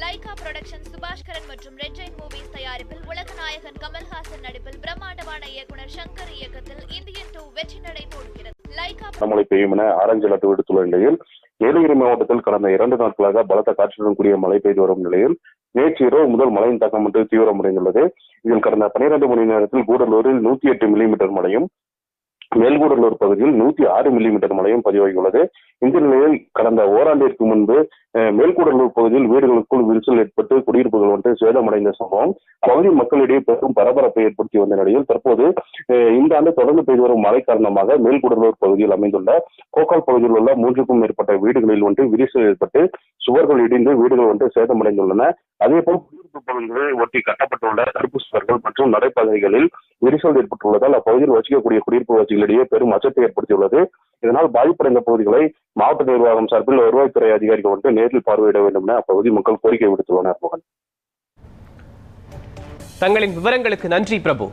Lyca production Subaskaran மற்றும் red Jain movies தயாரிப்பில் உலகநாயகன் கமல்ஹாசன் நடிப்பில் பிரம்மாண்டமான இயக்குனர் சங்கர் இயக்கத்தில் இந்தியன் டூ வெற்றி நடை போடுகிறது லைகா பெய்யும் என ஆரஞ்சு அலர்ட் விடுத்துள்ள நிலையில் ஏலகிரி மாவட்டத்தில் கடந்த இரண்டு நாட்களாக பலத்த காற்றுடன் கூடிய மழை பெய்து வரும் நிலையில் நேற்று இரவு முதல் மழையின் தாக்கம் வந்து தீவிரமடைந்துள்ளது. இதில் கடந்த பனிரெண்டு மணி நேரத்தில் கூடலூரில் நூத்தி எட்டு மில்லிமீட்டர் மழையும் மேல்கூடலூர் பகுதியில் நூத்தி ஆறு மில்லிமீட்டர் மழையும் பதிவாகியுள்ளது. இந்த நிலையில் கடந்த ஓராண்டிற்கு முன்பு மேல்கூடலூர் பகுதியில் வீடுகளுக்குள் விரிசல் ஏற்பட்டு குடியிருப்புகள் வந்து சேதமடைந்த சம்பவம். பகுதி மக்களிடையே பெரும் பரபரப்பை ஏற்படுத்தி வந்த நிலையில் தற்போது இந்த ஆண்டு தொடர்ந்து பெய்து வரும் மழை காரணமாக மேல்கூடலூர் பகுதியில் அமைந்துள்ள கோக்கால் பகுதியில் உள்ள மூன்றுக்கும் மேற்பட்ட வீடுகளில் வந்து விரிசல் ஏற்பட்டு சுவர்கள் இடிந்து வீடுகள் வந்து சேதமடைந்துள்ளன. அதேபோல் குடியிருப்பு பகுதிகளை ஒட்டி கட்டப்பட்டுள்ள தடுப்பு சுவர்கள் மற்றும் நடைபாதைகளில் விரிசல் ஏற்பட்டுள்ளதால் அப்பகுதியில் வசிக்கக்கூடிய குடியிருப்பு வசிகளிடையே பெரும் அச்சத்தை ஏற்படுத்தியுள்ளது. இதனால் பாதிப்படைந்த பகுதிகளை மாவட்ட நிர்வாகம் சார்பில் வருவாய்த்துறை அதிகாரிகள் வந்து நேரில் பார்வையிட வேண்டும் என அப்பகுதி மக்கள் கோரிக்கை விடுத்துள்ளனர் மோகன். தங்களின் விவரங்களுக்கு நன்றி பிரபு.